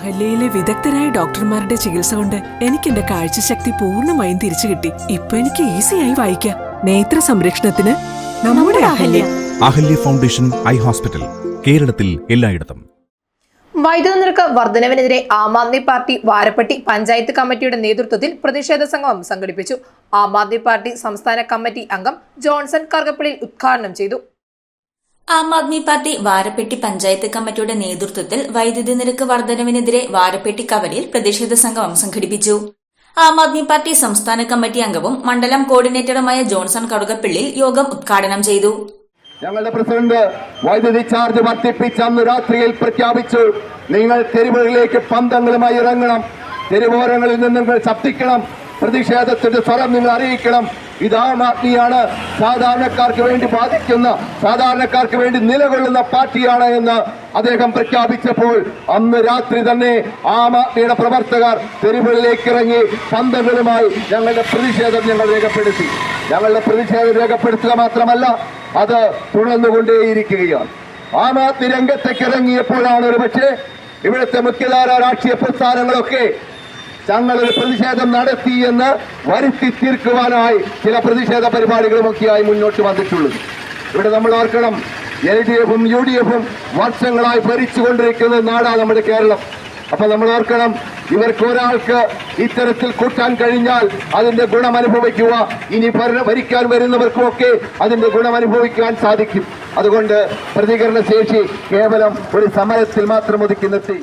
അഹല്യയിലെ വിദഗ്ധരായ ഡോക്ടർമാരുടെ ചികിത്സ കൊണ്ട് എനിക്ക് എന്റെ കാഴ്ചശക്തി പൂർണമായും തിരിച്ചു കിട്ടി. ഇപ്പൊ എനിക്ക് ഈസിയായി വായിക്കാം. നേത്ര സംരക്ഷണത്തിന് നമ്മുടെ Ahalya. Ahalya. Foundation eye hospital കേരളത്തിൽ എല്ലായിടത്തും. വൈദ്യുത നിരക്ക് വർധനവിനെതിരെ ആം ആദ്മി പാർട്ടി വാരപ്പെട്ടി പഞ്ചായത്ത് കമ്മിറ്റിയുടെ നേതൃത്വത്തിൽ പ്രതിഷേധ സംഗമം സംഘടിപ്പിച്ചു. ആം ആദ്മി പാർട്ടി സംസ്ഥാന കമ്മിറ്റി അംഗം ജോൺസൺ കർഗപ്പള്ളിയിൽ ഉദ്ഘാടനം ചെയ്തു. ആം ആദ്മി പാർട്ടി വാരപ്പെട്ടി പഞ്ചായത്ത് കമ്മിറ്റിയുടെ നേതൃത്വത്തിൽ വൈദ്യുതി നിരക്ക് വർധനവിനെതിരെ വാരപ്പെട്ടി കവലയിൽ പ്രതിഷേധ സംഗമം സംഘടിപ്പിച്ചു. ആം ആദ്മി പാർട്ടി സംസ്ഥാന കമ്മിറ്റി അംഗവും മണ്ഡലം കോർഡിനേറ്ററുമായ ജോൺസൺ കറുകപ്പിള്ളിൽ യോഗം ഉദ്ഘാടനം ചെയ്തു. ഞങ്ങളുടെ പ്രസിഡന്റ് വൈദ്യുതി ചാർജ് വർദ്ധിപ്പിച്ച് അന്ന് രാത്രിയിൽ പ്രഖ്യാപിച്ചു. നിങ്ങൾ തെരുവുകളിലേക്ക് പന്തങ്ങളുമായി ഇറങ്ങണം. തെരുവോരങ്ങളിൽ നിന്ന് നിങ്ങൾ ശബ്ദിക്കണം. പ്രതിഷേധത്തിന്റെ സ്വരം നിങ്ങൾ അറിയിക്കണം. ഇത് ആം സാധാരണക്കാർക്ക് വേണ്ടി ബാധിക്കുന്ന സാധാരണക്കാർക്ക് വേണ്ടി നിലകൊള്ളുന്ന പാർട്ടിയാണ് എന്ന് അദ്ദേഹം പ്രഖ്യാപിച്ചപ്പോൾ അന്ന് രാത്രി തന്നെ ആം ആദ്മിയുടെ പ്രവർത്തകർ തെരുവുകളിലേക്ക് ഇറങ്ങി പന്തങ്ങളുമായി ഞങ്ങളുടെ പ്രതിഷേധം ഞങ്ങൾ രേഖപ്പെടുത്തി. ഞങ്ങളുടെ പ്രതിഷേധം രേഖപ്പെടുത്തുക മാത്രമല്ല അത് തുടർന്നുകൊണ്ടേയിരിക്കുകയാണ്. ആം ആദ്മി രംഗത്തേക്ക് ഇറങ്ങിയപ്പോഴാണ് ഒരു പക്ഷേ ഇവിടുത്തെ മുഖ്യധാര രാഷ്ട്രീയ പ്രസ്ഥാനങ്ങളൊക്കെ തങ്ങളൊരു പ്രതിഷേധം നടത്തി എന്ന് വരുത്തി തീർക്കുവാനായി ചില പ്രതിഷേധ പരിപാടികളുമൊക്കെയായി മുന്നോട്ട് വന്നിട്ടുള്ളത് ഇവിടെ നമ്മൾ ഓർക്കണം എൽ ഡി എഫും യു ഡി എഫും വർഷങ്ങളായി ഭരിച്ചുകൊണ്ടിരിക്കുന്ന നാടാണ് നമ്മുടെ കേരളം. അപ്പൊ നമ്മൾ ഓർക്കണം ഇവർക്ക് ഒരാൾക്ക് ഇത്തരത്തിൽ കൂട്ടാൻ കഴിഞ്ഞാൽ അതിന്റെ ഗുണം അനുഭവിക്കുക ഇനി ഭരിക്കാൻ വരുന്നവർക്കുമൊക്കെ അതിന്റെ ഗുണം അനുഭവിക്കാൻ സാധിക്കും. അതുകൊണ്ട് പ്രതികരണ ശേഷി കേവലം ഒരു സമരത്തിൽ മാത്രം ഒതുക്കി നിർത്തി.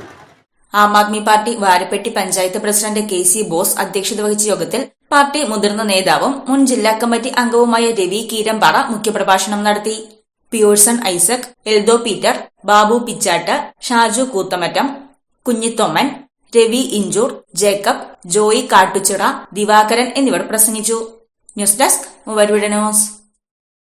Aam Aadmi party Varappetty panchayat president K C Bose അധ്യക്ഷത വഹിച്ച യോഗത്തിൽ പാർട്ടി മുതിർന്ന നേതാവും മുൻ ജില്ലാ കമ്മിറ്റി അംഗവുമായ രവി കീരമ്പാറ മുഖ്യപ്രഭാഷണം നടത്തി. Pearson Isaac Eldho Peter Babu Pichattu Shaju Koothamattam Kunjithomman Ravi Inchoor Jacob Joy Kattuchira Divakaran എന്നിവർ പ്രസംഗിച്ചു. ന്യൂസ് ഡെസ്ക് മൂവരുവിട ന്യൂസ്.